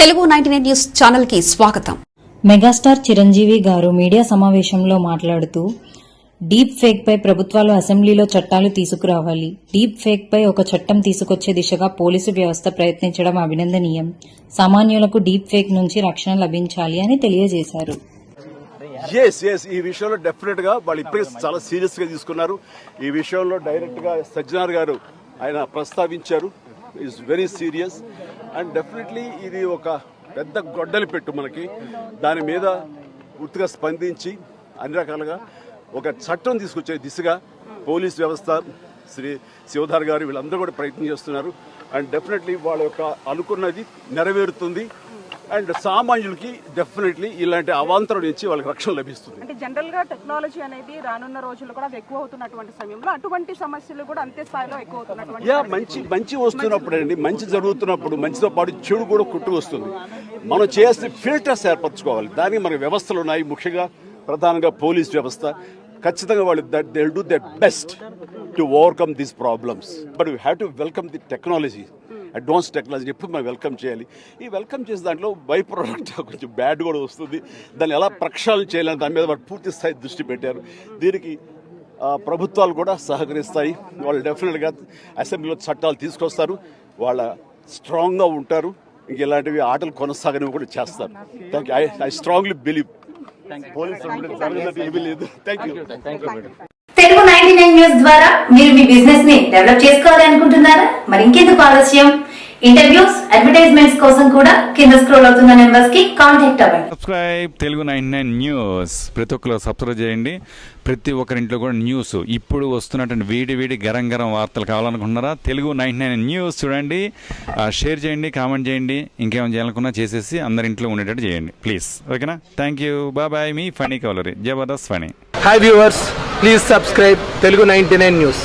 Telugu ninety nine news ఛానల్కి స్వాగతం. Megastar Chiranjeevi garu media సమావేశంలో మాట్లాడుతూ డీప్ ఫేక్ పై ప్రభుత్వాలు అసెంబ్లీలో చట్టాలు తీసుకురావాలి. డీప్ ఫేక్ పై ఒక చట్టం తీసుకొచ్చే దిశగా పోలీసు వ్యవస్థ ప్రయత్నించడం అభినందనీయం. సామాన్యులకు డీప్ ఫేక్ నుంచి రక్షణ లభించాలి అని తెలియజేశారు. ఎస్ ఎస్ ఈ విషయంలో డెఫినెట్గా వాళ్ళు ఇప్పటికే చాలా సీరియస్గా తీసుకున్నారు. ఈ విషయంలో డైరెక్ట్గా సజ్జనార్ గారు ఆయన ప్రస్తావించారు. It's very serious and definitely ఇది ఒక పెద్ద గొడ్డలి పెట్టు మనకి. దాని మీద పూర్తిగా స్పందించి అన్ని రకాలుగా ఒక చట్టం తీసుకొచ్చే దిశగా పోలీస్ వ్యవస్థ శ్రీ శివధార్ గారు వీళ్ళందరూ కూడా ప్రయత్నం చేస్తున్నారు. అండ్ డెఫినెట్లీ వాళ్ళ యొక్క అనుకున్నది నెరవేరుతుంది. అండ్ సామాన్యులకి డెఫినెట్లీ ఇలాంటి అవాంతరం నుంచి వాళ్ళకి రక్షణ లభిస్తుంది. అంటే జనరల్గా టెక్నాలజీ అనేది రానున్న రోజుల్లో కూడా అది ఎక్కువ అవుతున్నటువంటి సమయంలో అటువంటి సమస్యలు కూడా అంతే స్థాయిలో ఎక్కువ అవుతున్నటువంటి యా మంచి మంచి వస్తున్నప్పుడు అండి. మంచి జరుగుతున్నప్పుడు మంచితో పాటు చెడు కూడా కుట్టు వస్తుంది. మనం చేస్తే ఫిల్టర్స్ ఏర్పరచుకోవాలి. దానికి మన వ్యవస్థలు ఉన్నాయి. ముఖ్యంగా ప్రధానంగా పోలీస్ వ్యవస్థ. ఖచ్చితంగా వాళ్ళు that they do that best to overcome these problems but we have to welcome the technology advance technology ఎప్పుడు మనం వెల్కమ్ చేయాలి. ఈ వెల్కమ్ చేసే దాంట్లో బై ప్రోడక్ట్ కొంచెం బ్యాడ్ కూడా వస్తుంది. దాన్ని ఎలా ప్రక్షాళన చేయాలని దాని మీద వాళ్ళు పూర్తి స్థాయి దృష్టి పెట్టారు. దీనికి ఆ, ప్రభుత్వాలు కూడా సహకరిస్తాయి. వాళ్ళు డెఫినెట్గా అసెంబ్లీలో చట్టాలు తీసుకొస్తారు. వాళ్ళ స్ట్రాంగ్గా ఉంటారు. ఇంక ఇలాంటివి ఆటలు కొనసాగనివి కూడా చేస్తారు. Thank you I strongly believe Telugu ninety nine news ద్వారా మీరు మీ బిజినెస్ని డెవలప్ చేసుకోవాలి అనుకుంటున్నారా? మరి ఇంకెందుకు ఆలస్యం? ఇంటర్వ్యూస్ అడ్వర్టైజ్మెంట్స్ కోసం కూడా కింద స్క్రోల్ అవుతున్న నెంబర్స్కి కాంటాక్ట్ అవ్వండి. Subscribe Telugu nine nine news. ప్రతి ఒక్కరు సబ్స్క్రైబ్ చేయండి. ప్రతి ఒక్కరింట్లో కూడా న్యూస్ ఇప్పుడు వస్తున్నటువంటి వేడి వేడి గరం గరం వార్తలు కావాలనుకుంటున్నారా? తెలుగు నైన్ నైన్ న్యూస్ చూడండి. షేర్ చేయండి కామెంట్ చేయండి. ఇంకేమైనా చేయాలనుకున్నా చేసేసి అందరి ఇంట్లో ఉండేటట్టు చేయండి. ప్లీజ్ ఓకేనా థ్యాంక్ యూ బాయ్ మీ funny కవలరీ Jabardasth funny. Hi viewers please subscribe Telugu ninety nine news.